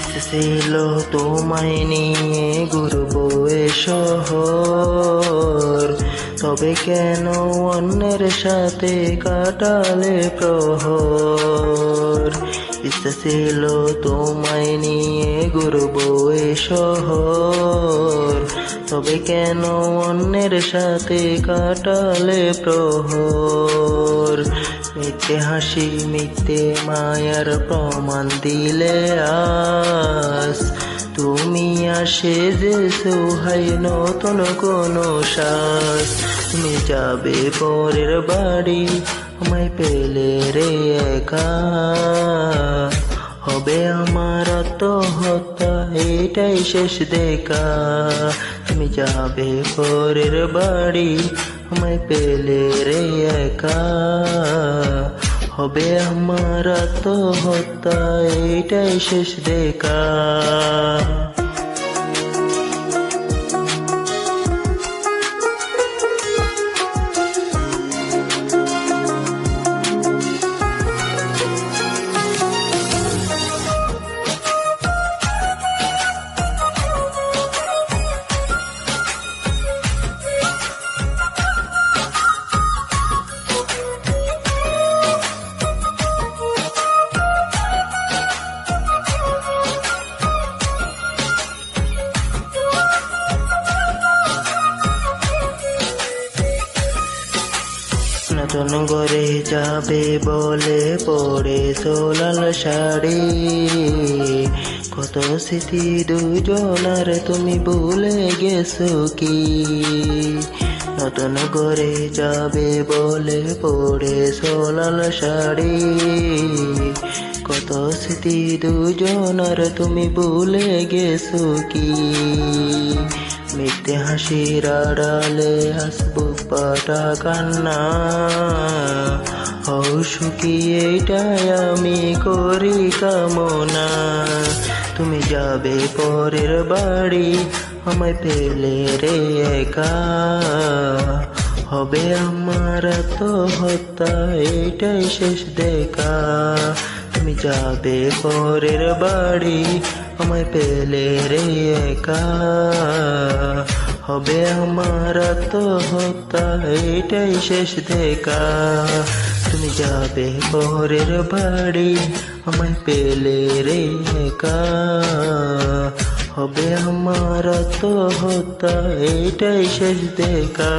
ছিল তোমায় নিয়ে ঘুরবো এ শহর। তবে কেন অন্যের সাথে কাটালে প্রহর? ইচ্ছা ছিল তোমায় নিয়ে ঘুরবো এ শহর। তবে কেন অন্যের সাথে কাটালে প্রহর? মিথ্যে হাসি, মিথ্যে মায়ার প্রমাণ দিলে আস। তুমি আসে যে সোহাই, নতুন কোনো শ্বাস তুমি যাবে পরের বাড়ি, আমায় পেলে রে একা। হবে আমার আত্মহত্যা, এটাই শেষ দেখা। তুমি যাবে পরের বাড়ি আমায় পেলে রে একা হবে আমার হতা এটাই শেষ দেখা নতুন করে যাবে বলে পরে সোলাল শাড়ি। কত স্মৃতি দুজনার তুমি ভুলে গেছো কি? নতুন করে যাবে বলে পরে সোলাল শাড়ি। কত স্মৃতি দুজনার তুমি ভুলে গেছো কি? মিথ্যে হাসির আড়ালে হাসবো পাটা কান্না। হও সুখী, এইটাই আমি করি কামনা। তুমি যাবে পরের বাড়ি, আমায় পেলে রে একা। হবে আমার তো হত্যা এটাই শেষ দেখা। তুমি যাবে পরের বাড়ি, আমায় পেলে রে একা। হবে আমার তো হত্যা এটাই শেষ দেখা। তুমি যাবে পরের বাড়ি, আমায় পেলে রে একা। হবে আমার তো হত্যা এটাই শেষ দেখা।